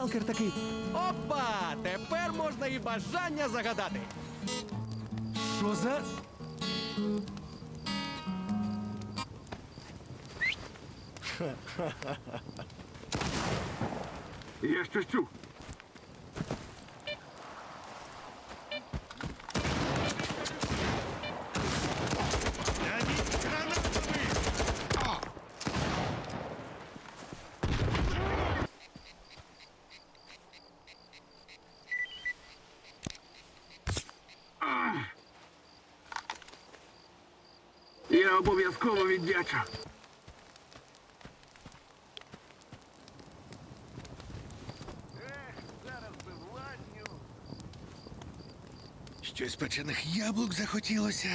Сталкер такий. Опа! Тепер можна і бажання загадати. Що за. Я щось чув. Я обов'язково віддячу. Щось печених яблук захотілося.